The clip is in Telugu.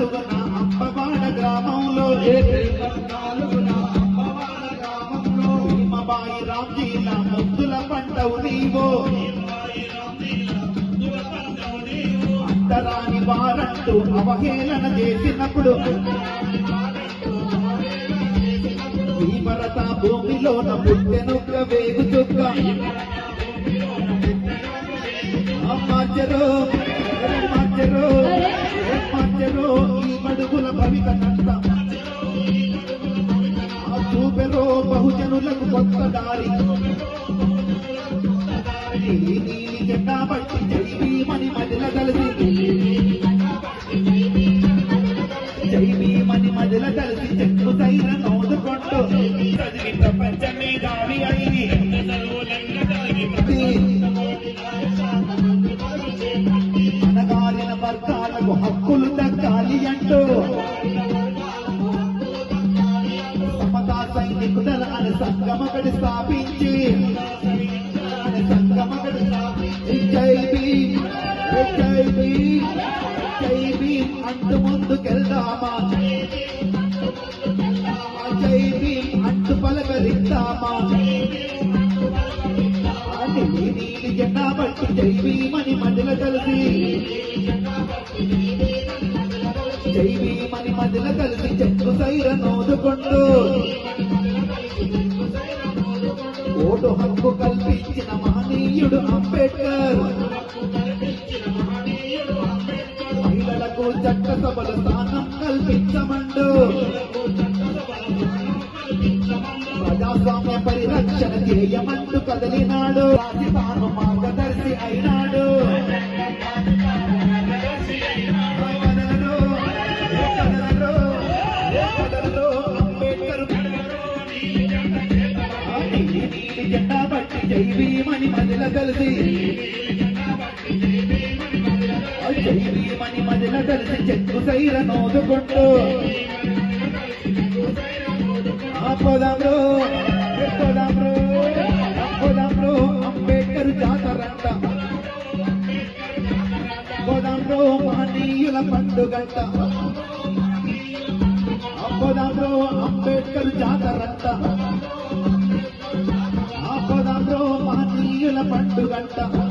పద్నాలుగున అంబవాడ గ్రామంలో ఏప్రిల్ పద్నాలుగున అంబవాడ గ్రామంలో రామ్జీల ముద్దుల పంటవు నీవో అంతరాని వారంటూ అవహేళన చేసినప్పుడు భీమరత భూమిలోన పుట్టెనుక్క వేగు చుక్క అమ్మాచరో అమ్మాచరో బహుజనులకు కొత్త దారి. నీలి నీలి జెండా పట్టి జైవీమని మదిల కలిసి జైవీమని మదిల కలిసి చెట్టు సైర నోదుకుంటూ చదివి ప్రపంచ సైనికుల స్థాపించి. అని స్థాపించి. జై భీమ్. జై భీమ్. జై భీమ్ అంటూ ముందుకెళ్దామా? జై భీమ్ అంటు పలకరిద్దామా? నీలి జెండా బట్టి జై భీమని మదిల కలిసి. జై భీమని మదిల కలిసి చెట్టు సైర నోదుకుంటూ ఓటు హక్కు కల్పించిన మహనీయుడు అంబేద్కర్. మహిళలకు చట్టసభల స్థానం కల్పించమండు. ప్రజాస్వామ్య పరిరక్షణ చేయమంటూ కదిలినాడు. రాజధాను మార్గదర్శి అయినాడు. నీలి నీలి జెండా బట్టి జై భీమని మదిల కలిసి ఆ జై భీమని మదిల కలిసి చెట్టు సైర నోదుకుంటూ ఆ పోదాంలో పోదాంలో పోదాంలో అంబేద్కర్ జాతరంట పోదాంలో మహనీయుల పండుగంట ఆ పోదాంలో అంబేద్కర్ జాతరంట ఆ పోదాంలో మహనీయుల పండుగంట